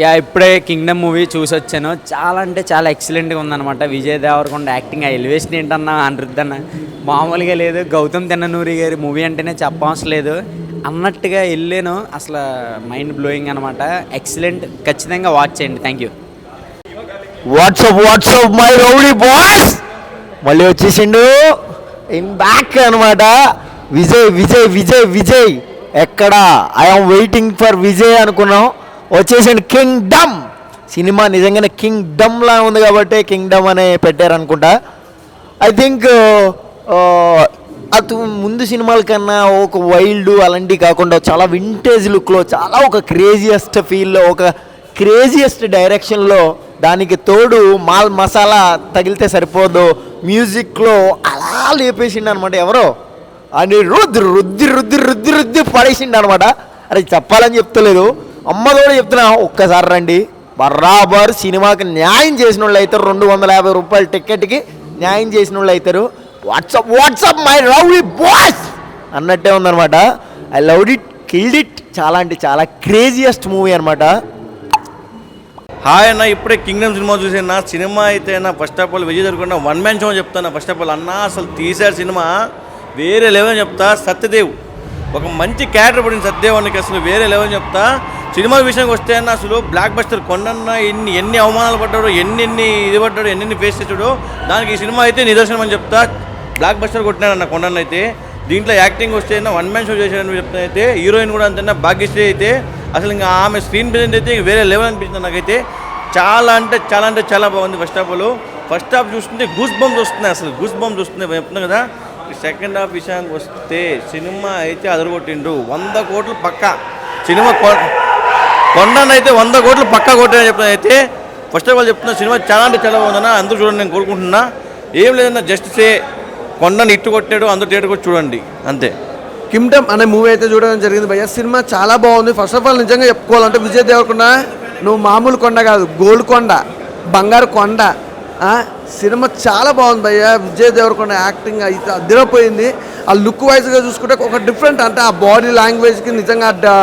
Yeah ఇప్పుడే Kingdom movie చూసి వచ్చాను చాలా అంటే చాలా ఎక్సలెంట్గా ఉందన్నమాట. విజయ్ దేవరకొండ యాక్టింగ్ ఆ ఎలివేషన్ ఏంటన్నా అనిరుద్దన్న మామూలుగా లేదు. గౌతమ్ తిన్ననూరి గారి మూవీ అంటేనే చెప్పవసరం లేదు అన్నట్టుగా వెళ్ళాను. అసలు మైండ్ బ్లోయింగ్ అనమాట ఎక్సలెంట్ ఖచ్చితంగా వాచ్ చేయండి. Thank you what's up what's up my rowdy boys మళ్ళీ వచ్చేసిండు. ఇన్ బ్యాక్ అనమాట విజయ్ విజయ్ విజయ్ విజయ్. ఎక్కడ? ఐఎమ్ వెయిటింగ్ ఫర్ విజయ్ అనుకున్నాం. వచ్చేసిన కింగ్డమ్ సినిమా నిజంగానే కింగ్డమ్ లా ఉంది కాబట్టి కింగ్డమ్ అనే పెట్టారు అనుకుంటా. ఐ థింక్ uh, uh, అటు ముందు సినిమాల కన్నా ఒక వైల్డ్ అలాంటివి కాకుండా చాలా వింటేజ్ లుక్లో చాలా ఒక క్రేజియస్ట్ ఫీల్లో ఒక క్రేజియస్ట్ డైరెక్షన్లో దానికి తోడు మాల్ మసాలా తగిలితే సరిపోదు. మ్యూజిక్లో అలా లేపేసిండు అనమాట ఎవరో. అని రుద్ది రుద్ది రుద్ది రుద్ది రుద్ది పడేసిండు అనమాట అరే చెప్పాలని చెప్తలేదు. అమ్మ కూడా చెప్తున్నా ఒక్కసారి రండి. బరాబర్ సినిమాకి న్యాయం చేసిన వాళ్ళు అవుతారు రెండు వందల యాభై రూపాయల టికెట్కి న్యాయం చేసిన వాళ్ళు అవుతారు what's up what's up my lovely boys అన్నట్టే ఉందనమాట. I love it killed it చాలా అంటే చాలా క్రేజియస్ట్ మూవీ అనమాట హాయ్ అన్న ఇప్పుడే కింగ్డమ్ సినిమా చూసాను? సినిమా అయితే నా ఫస్ట్ ఆఫ్ ఆల్ విజయ్ దొరకకుండా వన్ మ్యాన్ షో చెప్తాను? ఫస్ట్ ఆఫ్ ఆల్ అన్న అసలు తీశారు సినిమా. వేరే లెవెల్ చెప్తా సత్యదేవ్. ఒక మంచి క్యారెక్టర్ పడిన సత్యదేవ్ అన్నకి అసలు వేరే లెవెల్ చెప్తా. సినిమా విషయానికి వస్తే అన్న అసలు బ్లాక్ బస్టర్ కొండన్న ఎన్ని ఎన్ని అవమానాలు పడ్డాడో ఎన్ని ఎన్ని ఇది పడ్డాడో ఎన్ని ఫేస్ చేసాడో దానికి ఈ సినిమా అయితే నిదర్శనం అని చెప్తా. బ్లాక్ బస్టర్ కొట్టినాడు అన్న కొండన్న అయితే. దీంట్లో యాక్టింగ్ వస్తే వన్ మ్యాన్ షో చేశాడని చెప్తా అయితే హీరోయిన్ కూడా అంతేనా భాగ్యశ్రీ అయితే. అసలు ఇంకా ఆమె స్క్రీన్ ప్రెజెంట్ అయితే వేరే లెవెల్ అనిపించింది నాకైతే. చాలా అంటే చాలా అంటే చాలా బాగుంది ఫస్ట్ హాఫ్లో. ఫస్ట్ హాఫ్ చూస్తుంటే గూస్ బంప్స్ వస్తున్నాయి అసలు గూస్ బంప్స్ వస్తున్నాయి చెప్తున్నాను కదా. సెకండ్ హాఫ్ విషయానికి వస్తే సినిమా అయితే అదరగొట్టిండు వంద కోట్లు పక్క. సినిమా కొండనైతే వంద కోట్లు పక్క కొట్టారని చెప్తున్నా. అయితే ఫస్ట్ ఆఫ్ ఆల్ చెప్తున్నా సినిమా చాలా అంటే చాలా బాగుందన్న. అందరూ చూడండి నేను కోరుకుంటున్నా. ఏం లేదన్నా జస్ట్ సే కొండని ఇట్టు కొట్టాడు అందరూ థియేటర్ కొట్టి చూడండి. అంతే. కిమ్టమ్ అనే మూవీ అయితే చూడడం జరిగింది భయ్య. సినిమా చాలా బాగుంది. ఫస్ట్ ఆఫ్ ఆల్ నిజంగా చెప్పుకోవాలంటే విజయ్ దేవరకొండ నువ్వు మామూలు కొండ కాదు గోల్డ్ కొండ బంగారు కొండ సినిమా చాలా బాగుంది అయ్యా. విజయ్ దేవరకొండ యాక్టింగ్ అయితే అదిరిపోయింది. ఆ లుక్ వైజ్గా చూసుకుంటే ఒక డిఫరెంట్ అంటే ఆ బాడీ లాంగ్వేజ్కి నిజంగా ఆ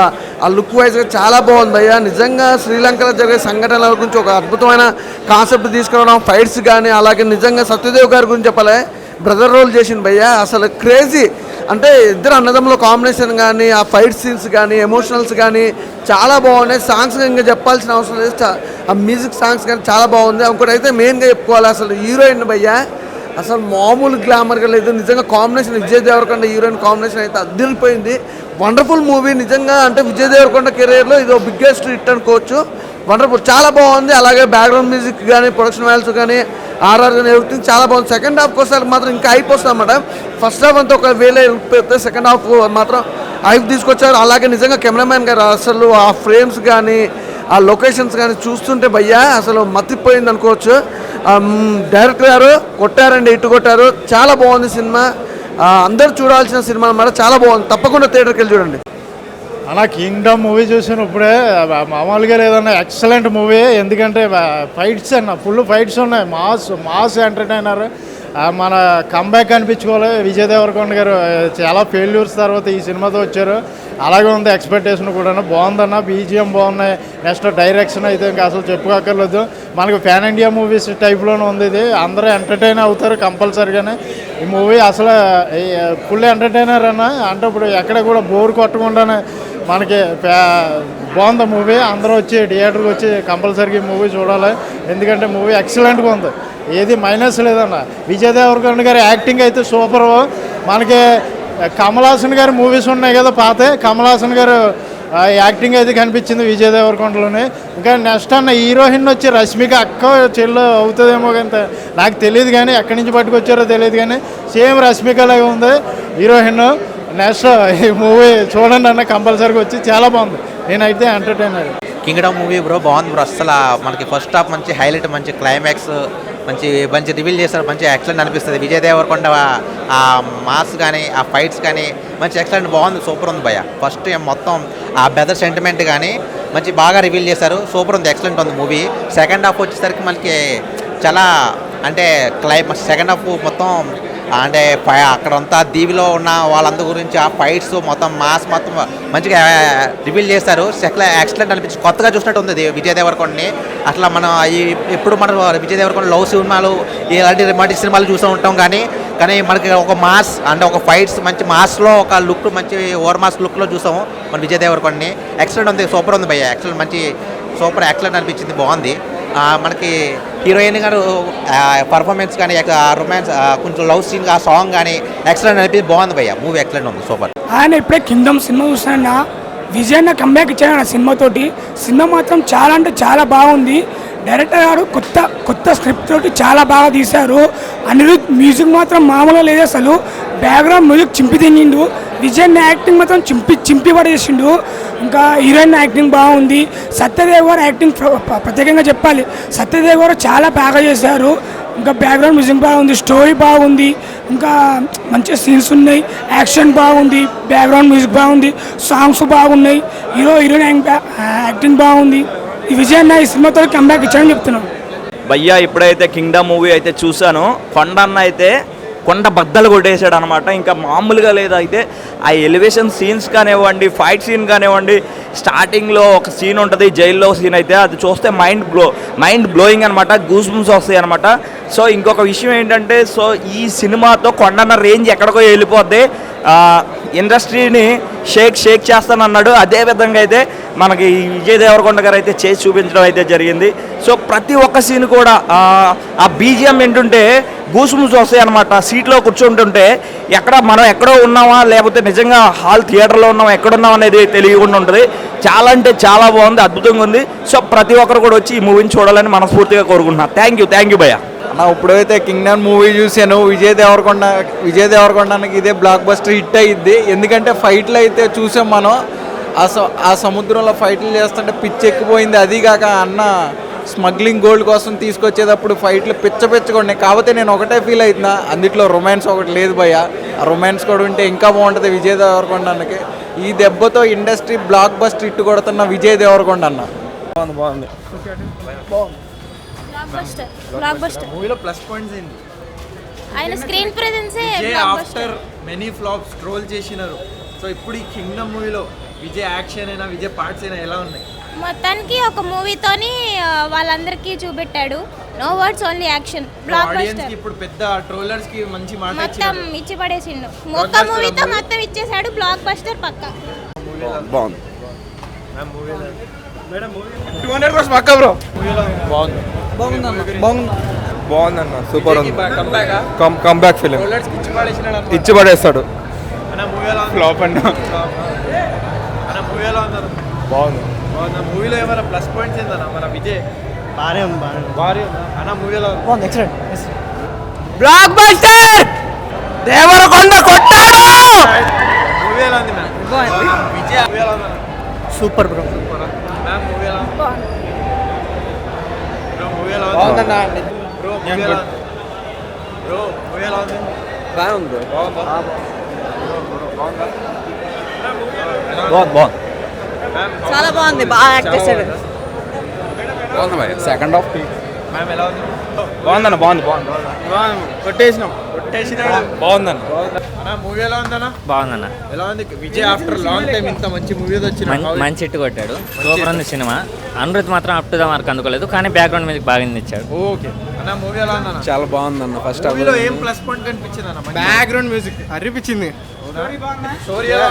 ఆ లుక్ వైజ్గా చాలా బాగుంది అయ్యా. నిజంగా శ్రీలంకలో జరిగే సంఘటనల గురించి ఒక అద్భుతమైన కాన్సెప్ట్ తీసుకురావడం ఫైట్స్ కానీ అలాగే నిజంగా సత్యదేవ్ గారి గురించి చెప్పాలి. బ్రదర్ రోల్ చేసింది భయ్య అసలు క్రేజీ. అంటే ఇద్దరు అన్నదమ్ముల కాంబినేషన్ కానీ ఆ ఫైట్ సీన్స్ కానీ ఎమోషనల్స్ కానీ చాలా బాగున్నాయి. సాంగ్స్ ఇంకా చెప్పాల్సిన అవసరం లేదు. ఆ మ్యూజిక్ సాంగ్స్ కానీ చాలా బాగుంది. ఇంకోటి అయితే మెయిన్గా చెప్పుకోవాలి. అసలు హీరోయిన్ భయ్యా అసలు మామూలు గ్లామర్గా లేదు. నిజంగా combination Vijay Devarakonda heroine combination అయితే అదిరిపోయింది వండర్ఫుల్ మూవీ నిజంగా అంటే విజయ్ దేవరకొండ కెరీర్లో ఇది బిగ్గెస్ట్ హిట్ అనుకోవచ్చు వండర్ఫుల్ చాలా బాగుంది. అలాగే బ్యాక్గ్రౌండ్ మ్యూజిక్ కానీ ప్రొడక్షన్ వాల్స్ కానీ ఆర్ఆర్ కానీ ఎవ్రీథింగ్ చాలా బాగుంది. సెకండ్ హాఫ్ కోసం మాత్రం ఇంకా అయిపోతుంది అనమాట ఫస్ట్ హాఫ్ అంతా ఒక వేలే పెడితే సెకండ్ హాఫ్ మాత్రం హైఫ్ తీసుకొచ్చారు. అలాగే నిజంగా కెమెరామ్యాన్ గారు అసలు ఆ ఫ్రేమ్స్ కానీ ఆ లొకేషన్స్ కానీ చూస్తుంటే భయ్యా అసలు మతిపోయింది అనుకోవచ్చు. డైరెక్టర్ గారు కొట్టారండి ఇటు కొట్టారు. చాలా బాగుంది సినిమా. అందరు అందరూ చూడాల్సిన సినిమా అన్నమాట. చాలా బాగుంది. తప్పకుండా థియేటర్కి వెళ్ళి చూడండి. అలా కింగ్డమ్ మూవీ చూసిన ఇప్పుడే. మామూలుగా లేదన్న ఎక్సలెంట్ మూవీ ఎందుకంటే ఫైట్స్ అన్న ఫుల్ ఫైట్స్ ఉన్నాయి. మాస్ మాస్ ఎంటర్టైనర్ మన కంబ్యాక్ అనిపించుకోవాలి విజయ్ దేవరకొండ గారు చాలా ఫెయిల్యూర్స్ తర్వాత ఈ సినిమాతో వచ్చారు. అలాగే ఉంది ఎక్స్పెక్టేషన్ కూడా బాగుందన్న బీజిఎం బాగున్నాయి. నెక్స్ట్ డైరెక్షన్ అయితే ఇంకా అసలు చెప్పుకోక్కర్లేదు. మనకు ఫ్యాన్ ఇండియా మూవీస్ టైప్లోనే ఉంది ఇది. అందరూ ఎంటర్టైన్ అవుతారు కంపల్సరీగానే. ఈ మూవీ అసలు ఫుల్ ఎంటర్టైనర్ అన్న. అంటే ఇప్పుడు ఎక్కడ కూడా బోర్ కొట్టకుండానే మనకి బాగుంది మూవీ. అందరూ వచ్చి థియేటర్కి వచ్చి కంపల్సరీగా మూవీ చూడాలి. ఎందుకంటే మూవీ ఎక్సలెంట్గా ఉంది. ఏది మైనస్ లేదన్న. విజయ్ దేవరకొండ గారి యాక్టింగ్ అయితే సూపర్. మనకి కమల్ హాసన్ గారి మూవీస్ ఉన్నాయి కదా పాత. కమల్ హాసన్ గారు యాక్టింగ్ అయితే కనిపించింది విజయ్ దేవరకొండలోనే. ఇంకా నెక్స్ట్ అన్న హీరోయిన్ వచ్చి రష్మిక అక్క చెల్లు అవుతుందేమో కానీ నాకు తెలియదు కానీ ఎక్కడి నుంచి పట్టుకొచ్చారో తెలియదు కానీ సేమ్ రష్మికలాగా ఉంది హీరోయిన్. నెక్స్ట్ ఈ మూవీ చూడండి అన్న కంపల్సరీగా వచ్చి చాలా బాగుంది. నేనైతే ఎంటర్టైనర్ కింగ్డమ్ మూవీ బ్రో బాగుంది బ్రో. అసలు మనకి ఫస్ట్ హాఫ్ మంచి హైలైట్ మంచి క్లైమాక్స్ మంచి మంచి రివీల్ చేస్తారు మంచి ఎక్సలెంట్ అనిపిస్తుంది. విజయ్ దేవరకొండ ఆ మాస్ కానీ ఆ ఫైట్స్ కానీ మంచి ఎక్సలెంట్ బాగుంది. సూపర్ ఉంది భయ ఫస్ట్ మొత్తం ఆ బెదర్ సెంటిమెంట్ కానీ మంచి బాగా రివీల్ చేశారు. సూపర్ ఉంది. ఎక్సలెంట్ ఉంది మూవీ. సెకండ్ హాఫ్ వచ్చేసరికి మనకి చాలా అంటే క్లై సెకండ్ హాఫ్ మొత్తం అంటే అక్కడంతా దీవిలో ఉన్న వాళ్ళందరి గురించి ఆ ఫైట్స్ మొత్తం మాస్ మొత్తం మంచిగా రివీల్ చేస్తారు ఎక్సలెంట్ అనిపించి కొత్తగా చూసినట్టు ఉంది విజయ్ దేవరకొండని. అట్లా మనం ఎప్పుడు మనం విజయ్ దేవరకొండ లవ్ సినిమాలు ఇలాంటి రొమాంటిక్ సినిమాలు చూస్తూ ఉంటాం కానీ కానీ మనకి ఒక మాస్ అంటే ఒక ఫైట్స్ మంచి మాస్లో ఒక లుక్ మంచి ఓవర్ మాస్ లుక్లో చూసాము మన విజయ్ దేవరకొండని. ఎక్సలెంట్ ఉంది సూపర్ ఉంది భయ్య ఎక్సలెంట్ మంచి సూపర్ ఎక్సలెంట్ అనిపించింది బాగుంది. మనకి హీరోయిన్ గారు పర్ఫార్మెన్స్ కానీ రొమాన్స్ కొంచెం లవ్ సీన్ ఆ సాంగ్ కానీ ఎక్సలెంట్ అనిపించి బాగుంది భయ్య. మూవీ ఎక్సలెంట్ ఉంది. సూపర్ ఆయన ఇప్పుడే కిందం సినిమా చూసాను విజయన్న కమ్బ్యాక్ కంబ్యాక్ ఇచ్చాడు ఆ సినిమాతోటి. సినిమా మాత్రం చాలా అంటే చాలా బాగుంది. డైరెక్టర్ గారు కొత్త కొత్త స్క్రిప్ట్ తోటి చాలా బాగా తీశారు. అనిరుద్ మ్యూజిక్ మాత్రం మామూలుగా లేదు అసలు. బ్యాక్గ్రౌండ్ మ్యూజిక్ చింపి తినిండు విజయ్ యాక్టింగ్ మాత్రం చింపి చింపి పడేసిండు. ఇంకా హీరోయిన్ యాక్టింగ్ బాగుంది. సత్యదేవ్ గారు యాక్టింగ్ ప్ర- ప్రత్యేకంగా చెప్పాలి. సత్యదేవ్ గారు చాలా బాగా చేశారు. ఇంకా బ్యాక్గ్రౌండ్ మ్యూజిక్ బాగుంది స్టోరీ బాగుంది. ఇంకా మంచి సీన్స్ ఉన్నాయి యాక్షన్ బాగుంది బ్యాక్గ్రౌండ్ మ్యూజిక్ బాగుంది సాంగ్స్ బాగున్నాయి. హీరో హీరోయిన్ యాక్టింగ్ బాగుంది. ఈ విజయాన్ని ఈ సినిమాతో కంబ్యాక్ ఇచ్చాడని చెప్తున్నాను. భయ్యా ఇప్పుడైతే కింగ్డమ్ మూవీ అయితే చూశాను. కొండన్న అయితే కొండ బద్దలు కొట్టేశాడు అనమాట ఇంకా మామూలుగా లేదు అయితే. ఆ ఎలివేషన్ సీన్స్ కానివ్వండి ఫైట్ సీన్ కానివ్వండి స్టార్టింగ్లో ఒక సీన్ ఉంటుంది జైల్లో సీన్ అయితే. అది చూస్తే మైండ్ బ్లో మైండ్ బ్లోయింగ్ అనమాట గూస్ బూమ్స్ వస్తాయి అనమాట సో ఇంకొక విషయం ఏంటంటే సో ఈ సినిమాతో కొండన్న రేంజ్ ఎక్కడికో వెళ్ళిపోద్ది. ఇండస్ట్రీని షేక్ షేక్ చేస్తానన్నాడు. అదే విధంగా అయితే మనకి విజయ్ దేవరకొండ గారు అయితే చేసి చూపించడం అయితే జరిగింది. సో ప్రతి ఒక్క సీన్ కూడా ఆ, ఆ బీజిఎం ఏంటంటే గూసుముసు వస్తాయి అనమాట సీట్లో కూర్చుంటుంటే ఎక్కడ మనం ఎక్కడో ఉన్నామా లేకపోతే నిజంగా హాల్ థియేటర్లో ఉన్నామా ఎక్కడున్నాం అనేది తెలియకుండా ఉంటుంది. చాలా అంటే చాలా బాగుంది అద్భుతంగా ఉంది. సో ప్రతి ఒక్కరు కూడా వచ్చి ఈ మూవీని చూడాలని మనస్ఫూర్తిగా కోరుకుంటున్నాను థ్యాంక్ యూ థ్యాంక్ యూ భయ్య. నా ఇప్పుడైతే కింగ్డమ్ మూవీ చూశాను. విజయ్ దేవరకొండ విజయ్ దేవరకొండకి ఇదే బ్లాక్ బస్టర్ హిట్ అయ్యిద్ది ఎందుకంటే ఫైట్లు అయితే చూసాం మనం. ఆ స ఆ సముద్రంలో ఫైట్లు చేస్తుంటే పిచ్చి ఎక్కిపోయింది అది కాక అన్న స్మగ్లింగ్ గోల్డ్ కోసం తీసుకొచ్చేటప్పుడు ఫైట్లు పిచ్చ పిచ్చగా కాకపోతే నేను ఒకటే ఫీల్ అవుతున్నా అందుట్లో రొమాన్స్ ఒకటి లేదు భయ్య. ఆ రొమాన్స్ కూడా ఉంటే ఇంకా బాగుంటుంది విజయ్ దేవరకొండకి ఈ దెబ్బతో ఇండస్ట్రీ బ్లాక్ బస్టర్ హిట్ కొడుతున్న విజయ్ దేవరకొండ అన్న. బ్లాక్ బస్టర్ మూవీలో ప్లస్ పాయింట్స్ ఏంటి? ఆయన screen ప్రెజెన్సే Vijay block after many flops troll చేసినారు. సో ఇప్పుడు ఈ కింగ్డమ్ మూవీలో విజయ్ యాక్షన్ అయినా విజయ్ పార్ట్స్ అయినా ఎలా ఉన్నాయి? మొత్తానికి ఒక మూవీతోని వాళ్ళందరికీ చూపెట్టాడు. No words only action block audience బస్టర్కి ఇప్పుడు పెద్ద ట్రోలర్స్కి మంచి మాట మొత్తం ఇచ్చి పడేసిండు ఒక్క మూవీతో మొత్తం ఇచ్చేసాడు బ్లాక్ బస్టర్ పక్క బాగుందన్న సూపర్ ఉంది. కంబ్యాక్ ఫిలిం ఇచ్చి పడేస్తాడు ఫ్లాప్ అన్న బాగుంది. బాగుంది మూవీలో ఏమైనా ప్లస్ పాయింట్స్ ఏందన్న? మన విజయ్? బాగానే ఉంది బాగానే ఉందా. అన్న మూవీ ఎలా ఉంది బ్లాక్ బస్టర్ దేవరకొండ కొట్టాడు మూవీ ఎలా ఉంది మ్యామ్ విజయ్ మూవీ ఎలా ఉంది? Super bro super. Ma'am movie ఎలా ఉంది బ్రో మూవీ ఎలా ఉంది? బాగుందన్న. బ్రో మూవీ ఎలా ఉంది? బ్రో మూవీ ఎలా ఉంది? బాగుంది. బాగుందా? బాగుంది బాగుంది. చాలా బాగుంది బాగా యాక్ట్ చేశాడు. బాగుంది సెకండ్ హాఫ్ మ్యామ్ ఎలా ఉంది? బాగుందన్న బాగుంది బాగుంది. కొట్టేసినాం. కొట్టేసినాడు. బాగుందన్న. అన్న మూవీ ఎలా ఉందన్న? బాగుందన్న. ఎలా ఉంది? విజయ్ ఆఫ్టర్ లాంగ్ టైం ఇంత మంచి మూవీ వచ్చిన మంచి హిట్ కొట్టాడు. సూపర్ ఉంది సినిమా. అనురుద్ మాత్రం అప్ టు ద మార్క్ అందుకోలేదు కానీ బ్యాక్గ్రౌండ్ మ్యూజిక్ బాగా ఇచ్చాడు ఓకే. అన్న మూవీ ఎలా ఉందన్న? చాలా బాగుందన్న ఫస్ట్ మూవీలో ఏం ప్లస్ పాయింట్ కనిపించింది అన్న బ్యాక్గ్రౌండ్ మ్యూజిక్ అరిపించింది. స్టోరీ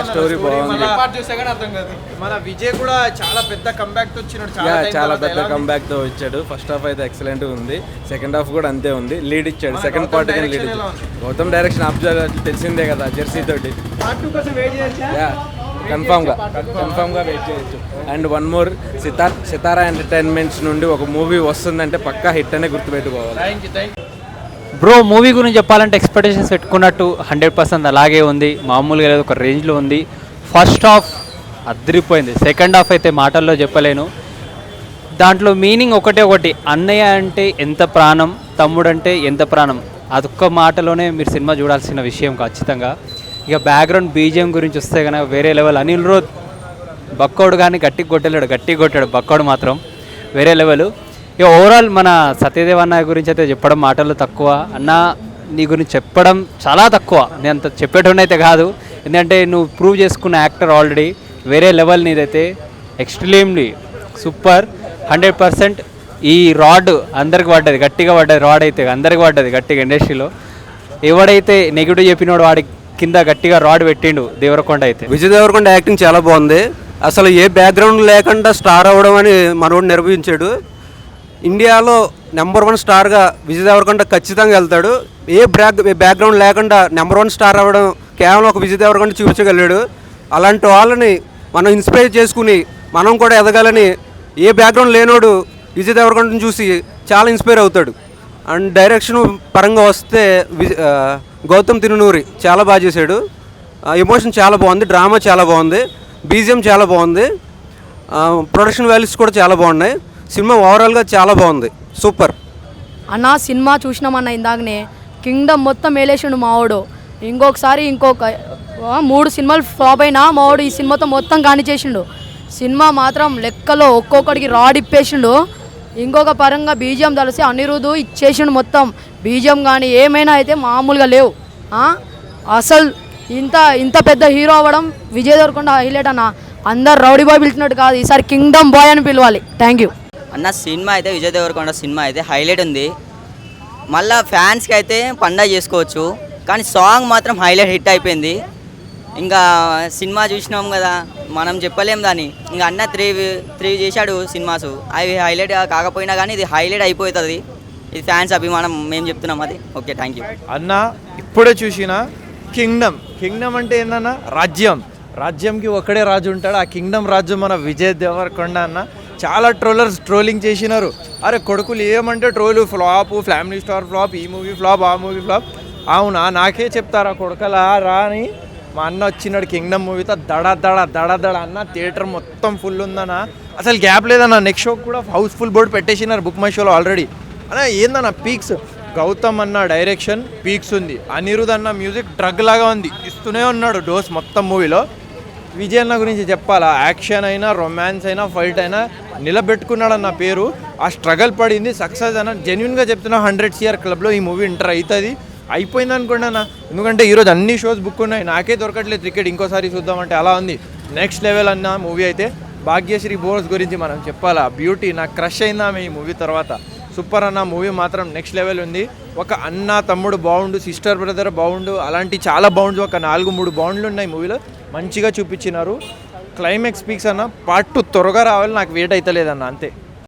స్టోరీ బాగుంది. పార్ట్ చూసా కానీ అర్థం కాదు. మన విజయ్ కూడా చాలా పెద్ద కంబ్యాక్తో వచ్చినాడు యా చాలా. పెద్ద? కంబ్యాక్తో వచ్చాడు ఫస్ట్ హాఫ్ అయితే ఎక్సలెంట్ ఉంది. సెకండ్ హాఫ్ కూడా అంతే ఉంది. లీడ్ ఇచ్చాడు. సెకండ్ పార్ట్ లీడ్ ఎలా ఇచ్చాడు. గౌతమ్ డైరెక్షన్ అబ్జర్వ్ తెలిసిందే కదా జెర్సీ తోటి. Two కోసం వెయిట్ చేయొచ్చా? యా కన్ఫామ్గా. కన్ఫామ్గా వెయిట్ చేయొచ్చు. And one more Sitara Sitara entertainments నుండి ఒక మూవీ వస్తుందంటే పక్కా హిట్ అనే గుర్తుపెట్టుకోవాలి. Thank you thank bro movie గురించి చెప్పాలంటే ఎక్స్పెక్టేషన్స్ పెట్టుకున్నట్టు హండ్రెడ్ పర్సెంట్ అలాగే ఉంది. మామూలుగా లేదు ఒక రేంజ్లో ఉంది. ఫస్ట్ హాఫ్ అదిరిపోయింది. సెకండ్ హాఫ్ అయితే మాటల్లో చెప్పలేను. దాంట్లో మీనింగ్ ఒకటే ఒకటి అన్నయ్య అంటే ఎంత ప్రాణం తమ్ముడు అంటే ఎంత ప్రాణం? అదొక్క మాటలోనే మీరు సినిమా చూడాల్సిన విషయం ఖచ్చితంగా. ఇక బ్యాక్గ్రౌండ్ బీజిఎం గురించి వస్తే కనుక వేరే లెవెల్ అనిల్ రోత్ బక్కోడు కానీ గట్టి కొట్టలేడు గట్టి కొట్టాడు బక్కోడు మాత్రం. వేరే లెవెల్ ఇక ఓవరాల్ మన సత్యదేవ్ అన్న గురించి అయితే చెప్పడం మాటలు తక్కువ. అన్న నీ గురించి చెప్పడం చాలా తక్కువ. నేను అంత చెప్పేటోని అయితే కాదు. ఎందుకంటే నువ్వు ప్రూవ్ చేసుకున్న యాక్టర్ ఆల్రెడీ వేరే లెవెల్ నీదైతే ఎక్స్ట్రీమ్లీ సూపర్ హండ్రెడ్ పర్సెంట్ ఈ రాడ్ అందరికి పడ్డది గట్టిగా పడ్డది రాడ్ అయితే అందరికి పడ్డది గట్టిగా ఇండస్ట్రీలో ఎవడైతే నెగిటివ్ చెప్పినోడు వాడి కింద గట్టిగా రాడ్ పెట్టిండు దేవరకొండ అయితే. విజయ్ దేవరకొండ యాక్టింగ్ చాలా బాగుంది. అసలు ఏ బ్యాక్గ్రౌండ్ లేకుండా స్టార్ అవ్వడం అని మనోడు నిర్వహించాడు. ఇండియాలో నెంబర్ వన్ స్టార్గా విజయ్ దేవరకొండ ఖచ్చితంగా వెళ్తాడు. ఏ బ్యాక్ బ్యాక్గ్రౌండ్ లేకుండా నెంబర్ వన్ స్టార్ అవ్వడం కేవలం ఒక విజయ్ దేవరకొండ చూపించగలిగాడు. అలాంటి వాళ్ళని మనం ఇన్స్పైర్ చేసుకుని మనం కూడా ఎదగాలని ఏ బ్యాక్గ్రౌండ్ లేనోడు విజయ్ దేవరకొండను చూసి చాలా ఇన్స్పైర్ అవుతాడు. అండ్ డైరెక్షన్ పరంగా వస్తే గౌతమ్ తిరునూరి చాలా బాగా చేశాడు. ఎమోషన్ చాలా బాగుంది డ్రామా చాలా బాగుంది బీజిఎం చాలా బాగుంది ప్రొడక్షన్ వాల్యూస్ కూడా చాలా బాగున్నాయి. సినిమా ఓవరాల్గా చాలా బాగుంది. సూపర్ అన్న సినిమా చూసినామన్న ఇందాకనే కింగ్డమ్ మొత్తం వేలేసిండు మావాడు. ఇంకొకసారి ఇంకొక మూడు సినిమాలు ఫ్లాప్ అయినా మావాడు ఈ సినిమాతో మొత్తం కాని చేసిండు. సినిమా మాత్రం లెక్కలో ఒక్కొక్కడికి రాడ్ ఇప్పేసిండు ఇంకొక పరంగా బీజియం తెలిసి అనిరుద్ధు ఇచ్చేసిండు మొత్తం. బీజియం కానీ ఏమైనా అయితే మామూలుగా లేవు. అసలు ఇంత ఇంత పెద్ద హీరో అవ్వడం విజయ్ దేవరకొండ హైలైట్ అన్న. అందరు రౌడీ బాయ్ పిలిచినట్టు కాదు. ఈసారి కింగ్డమ్ బాయ్ అని పిలవాలి. థ్యాంక్ యూ అన్న సినిమా అయితే విజయ్ దేవరకొండ సినిమా అయితే హైలైట్ ఉంది. మళ్ళీ ఫ్యాన్స్కి అయితే పండగ చేసుకోవచ్చు. కానీ సాంగ్ మాత్రం హైలైట్ హిట్ అయిపోయింది. ఇంకా సినిమా చూసినాం కదా మనం చెప్పలేం దాన్ని. ఇంకా అన్న త్రీ త్రీ చేశాడు సినిమాస్. అవి హైలైట్ కాకపోయినా కానీ ఇది హైలైట్ అయిపోతుంది. ఇది ఫ్యాన్స్ అభిమానం మేము చెప్తున్నాం అది. Okay thank you. అన్న ఇప్పుడే చూసిన కింగ్డమ్. కింగ్డమ్ అంటే ఏందన్న? రాజ్యం. రాజ్యంకి ఒకడే రాజు ఉంటాడు. ఆ కింగ్డమ్ రాజు మన విజయ్ దేవరకొండ అన్న. చాలా ట్రోలర్స్ ట్రోలింగ్ చేసినారు. అరే కొడుకులు ఏమంటే troll flop family star flop ఈ మూవీ ఫ్లాప్ ఆ మూవీ ఫ్లాప్. అవునా నాకే చెప్తారా కొడుకలా? రా అని మా అన్న వచ్చినాడు కింగ్డమ్ మూవీతో దడ దడ దడ దడ అన్న థియేటర్ మొత్తం ఫుల్ ఉందన్న. అసలు గ్యాప్ లేదన్న. నెక్స్ట్ షో కూడా హౌస్ఫుల్ బోర్డు పెట్టేసినారు బుక్ మై షోలో ఆల్రెడీ అన్న ఏందన్న పీక్స్? గౌతమ్ అన్న డైరెక్షన్ పీక్స్ ఉంది. అనిరుద్ అన్న మ్యూజిక్ డ్రగ్ లాగా ఉంది. ఇస్తూనే ఉన్నాడు డోస్ మొత్తం మూవీలో విజయన్న గురించి చెప్పాలా? యాక్షన్ అయినా రొమాన్స్ అయినా ఫైట్ అయినా నిలబెట్టుకున్నాడు అన్న పేరు. ఆ స్ట్రగల్ పడింది సక్సెస్ అన్న జెన్యున్గా చెప్తున్నా హండ్రెడ్ సిఆర్ క్లబ్లో ఈ మూవీ ఇంటర్ అవుతుంది అయిపోయింది అనుకోండి ఎందుకంటే ఈరోజు అన్ని షోస్ బుక్ ఉన్నాయి. నాకే దొరకట్లేదు క్రికెట్ ఇంకోసారి చూద్దామంటే అలా ఉంది. నెక్స్ట్ లెవెల్ అన్న మూవీ అయితే భాగ్యశ్రీ బోర్స్ గురించి మనం చెప్పాలా? బ్యూటీ నాకు క్రష్ అయిందా ఆమె ఈ మూవీ తర్వాత. సూపర్ అన్న మూవీ మాత్రం నెక్స్ట్ లెవెల్ ఉంది. ఒక అన్న తమ్ముడు బాగుండు సిస్టర్ బ్రదర్ బాగుండు అలాంటి చాలా బాగుండు ఒక నాలుగు మూడు బాగుండ్లు ఉన్నాయి మూవీలో. మంచిగా చూపించినారు. క్లైమాక్స్ పీక్స్ అన్న పార్ట్ టూ త్వరగా రావాలి నాకు వెయిట్ అవుతలేదన్న అంతే.